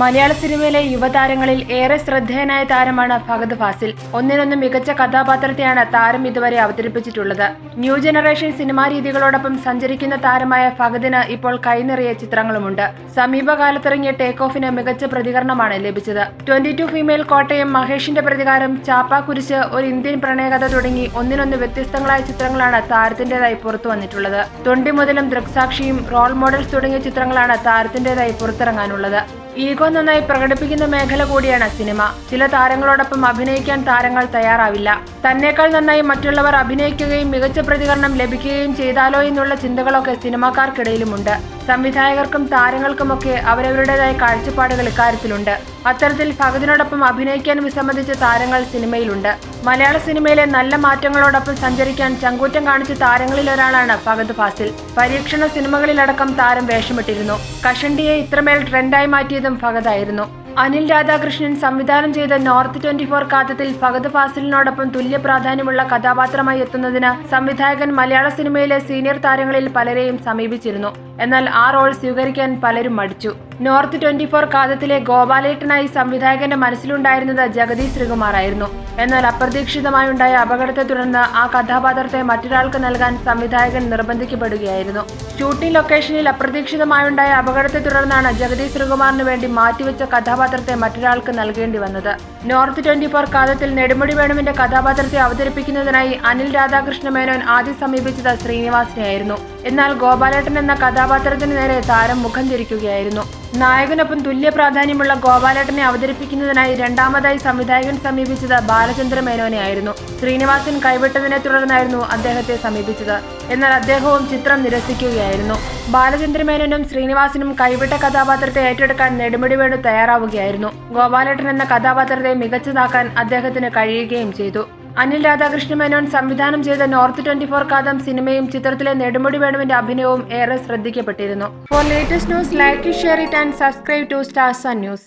മലയാള സിനിമയിലെ യുവതാരങ്ങളിൽ ഏറെ ശ്രദ്ധേയനായ താരമാണ് ഭഗത് ഫാസിൽ. ഒന്നിനൊന്ന് മികച്ച കഥാപാത്രത്തെയാണ് താരം ഇതുവരെ അവതരിപ്പിച്ചിട്ടുള്ളത്. ന്യൂ ജനറേഷൻ സിനിമാ രീതികളോടൊപ്പം സഞ്ചരിക്കുന്ന താരമായ ഭഗതിന് ഇപ്പോൾ കൈനിറിയ ചിത്രങ്ങളുമുണ്ട്. സമീപകാലത്തിറങ്ങിയ ടേക്ക് ഓഫിന് മികച്ച പ്രതികരണമാണ് ലഭിച്ചത്. ട്വന്റി ടു ഫീമെയിൽ കോട്ടയം മഹേഷിന്റെ പ്രതികാരം ചാപ്പ കുരിശ് ഒരു ഇന്ത്യൻ പ്രണയകഥ തുടങ്ങി ഒന്നിനൊന്ന് വ്യത്യസ്തങ്ങളായ ചിത്രങ്ങളാണ് താരത്തിന്റേതായി പുറത്തു വന്നിട്ടുള്ളത്. തൊണ്ടി മുതലും ദൃക്സാക്ഷിയും റോൾ മോഡൽസ് തുടങ്ങിയ ചിത്രങ്ങളാണ് താരത്തിന്റേതായി പുറത്തിറങ്ങാനുള്ളത്. ഈഗോ നന്നായി പ്രകടിപ്പിക്കുന്ന മേഖല കൂടിയാണ് സിനിമ. ചില താരങ്ങളോടൊപ്പം അഭിനയിക്കാൻ താരങ്ങൾ തയ്യാറാവില്ല. തന്നേക്കാൾ നന്നായി മറ്റുള്ളവർ അഭിനയിക്കുകയും മികച്ച പ്രതികരണം ലഭിക്കുകയും ചെയ്താലോ എന്നുള്ള ചിന്തകളൊക്കെ സിനിമാക്കാർക്കിടയിലുമുണ്ട്. സംവിധായകർക്കും താരങ്ങൾക്കുമൊക്കെ അവരവരുടേതായ കാഴ്ചപ്പാടുകൾ ഇക്കാര്യത്തിലുണ്ട്. അത്തരത്തിൽ ഫഹദിനോടൊപ്പം അഭിനയിക്കാൻ വിസമ്മതിച്ച താരങ്ങൾ സിനിമയിലുണ്ട്. മലയാള സിനിമയിലെ നല്ല മാറ്റങ്ങളോടൊപ്പം സഞ്ചരിക്കാൻ ചങ്കൂറ്റം കാണിച്ച താരങ്ങളിൽ ഒരാളാണ് ഫാസിൽ. പരീക്ഷണ സിനിമകളിലടക്കം താരം വേഷമിട്ടിരുന്നു. കഷണ്ടിയെ ഇത്രമേൽ ട്രെൻഡായി മാറ്റിയതും ഫഹദായിരുന്നു അനിൽ രാധാകൃഷ്ണൻ സംവിധാനം ചെയ്ത നോർത്ത് ട്വന്റി ഫോർ കാത്തത്തിൽ ഫഹദ് ഫാസിലിനോടൊപ്പം തുല്യ പ്രാധാന്യമുള്ള കഥാപാത്രമായി എത്തുന്നതിന് സംവിധായകൻ മലയാള സിനിമയിലെ സീനിയർ താരങ്ങളിൽ പലരെയും സമീപിച്ചിരുന്നു. എന്നാൽ ആ റോൾ സ്വീകരിക്കാൻ പലരും മടിച്ചു. നോർത്ത് ട്വന്റി ഫോർ കാതത്തിലെ ഗോപാലേട്ടനായി സംവിധായകന്റെ മനസ്സിലുണ്ടായിരുന്നത് ജഗദീഷ് ശ്രീകുമാറായിരുന്നു. എന്നാൽ അപ്രതീക്ഷിതമായുണ്ടായ അപകടത്തെ തുടർന്ന് ആ കഥാപാത്രത്തെ മറ്റൊരാൾക്ക് നൽകാൻ സംവിധായകൻ നിർബന്ധിക്കപ്പെടുകയായിരുന്നു. ഷൂട്ടിംഗ് ലൊക്കേഷനിൽ അപ്രതീക്ഷിതമായുണ്ടായ അപകടത്തെ തുടർന്നാണ് ജഗദീഷ് ശ്രീകുമാറിന് വേണ്ടി മാറ്റിവെച്ച കഥാപാത്രത്തെ മറ്റൊരാൾക്ക് നൽകേണ്ടി വന്നത്. നോർത്ത് ട്വന്റി ഫോർ കാതത്തിൽ നെടുമുടി വേണുവിന്റെ കഥാപാത്രത്തെ അവതരിപ്പിക്കുന്നതിനായി അനിൽ രാധാകൃഷ്ണ മേനോൻ ആദ്യം സമീപിച്ചത് ശ്രീനിവാസിനെയായിരുന്നു. എന്നാൽ ഗോപാലേട്ടൻ എന്ന കഥാപാത്രത്തിന് നേരെ താരം മുഖം തിരിക്കുകയായിരുന്നു. നായകനൊപ്പം തുല്യ പ്രാധാന്യമുള്ള ഗോപാലേട്ടനെ അവതരിപ്പിക്കുന്നതിനായി രണ്ടാമതായി സംവിധായകൻ സമീപിച്ചത് ബാലചന്ദ്ര മേനോനെ ആയിരുന്നു ശ്രീനിവാസൻ കൈവിട്ടതിനെ തുടർന്നായിരുന്നു അദ്ദേഹത്തെ സമീപിച്ചത്. എന്നാൽ അദ്ദേഹവും ചിത്രം നിരസിക്കുകയായിരുന്നു. ബാലചന്ദ്ര മേനോനും ശ്രീനിവാസനും കൈവിട്ട കഥാപാത്രത്തെ ഏറ്റെടുക്കാൻ നെടുമുടി വേണു തയ്യാറാവുകയായിരുന്നു. ഗോപാലേട്ടൻ എന്ന കഥാപാത്രത്തെ മികച്ചതാക്കാൻ അദ്ദേഹത്തിന് കഴിയുകയും ചെയ്തു. അനിൽ രാധാകൃഷ്ണ മേനോൻ സംവിധാനം ചെയ്ത നോർത്ത് ട്വന്റി ഫോർ കാതം സിനിമയും ചിത്രത്തിലെ നെടുമുടി വേണുവിന്റെ അഭിനയവും ഏറെ ശ്രദ്ധിക്കപ്പെട്ടിരുന്നു. For latest news like share it and subscribe to stars and News.